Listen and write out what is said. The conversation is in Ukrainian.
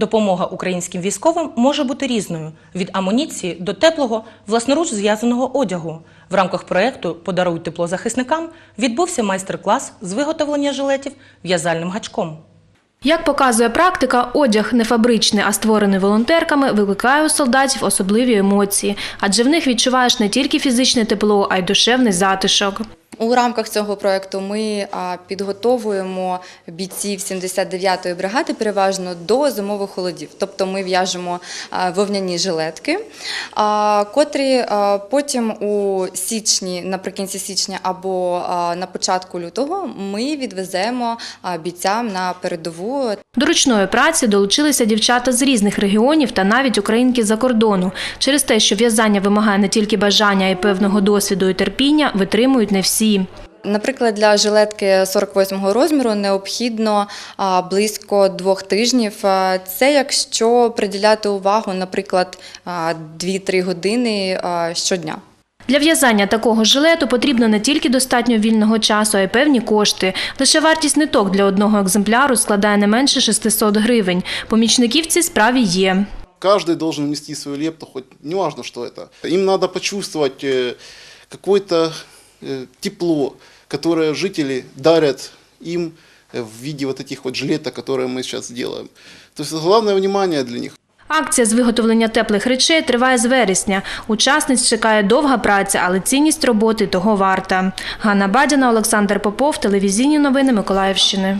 Допомога українським військовим може бути різною від амуніції до теплого, власноруч зв'язаного одягу. В рамках проєкту Подаруй тепло захисникам відбувся майстер-клас з виготовлення жилетів в'язальним гачком. Як показує практика, одяг не фабричний, а створений волонтерками, викликає у солдатів особливі емоції, адже в них відчуваєш не тільки фізичне тепло, а й душевний затишок. У рамках цього проекту ми підготовуємо бійців 79-ї бригади переважно до зимових холодів. Тобто ми в'яжемо вовняні жилетки, котрі потім у січні, наприкінці січня або на початку лютого ми відвеземо бійцям на передову До ручної праці долучилися дівчата з різних регіонів та навіть українки за кордону. Через те, що в'язання вимагає не тільки бажання, а й певного досвіду і терпіння, витримують не всі. Наприклад, для жилетки 48-го розміру необхідно а, близько двох тижнів. А, Це якщо приділяти увагу, наприклад, а, 2-3 години а, щодня. Для в'язання такого жилету потрібно не тільки достатньо вільного часу, а й певні кошти. Лише вартість ниток для одного екземпляру складає не менше 600 гривень. Помічників в цій справі є. Каждый должен внести свою лепту, хоть неважно, что это. Им надо почувствовать э, какое-то э, тепло, которое жители дарят им э, в виде вот этих вот жилеток, которые мы сейчас делаем. То есть главное внимание для них. Акція з виготовлення теплих речей триває з вересня. Учасниць чекає довга праця, але цінність роботи того варта. Ганна Бадіна, Олександр Попов, телевізійні новини Миколаївщини.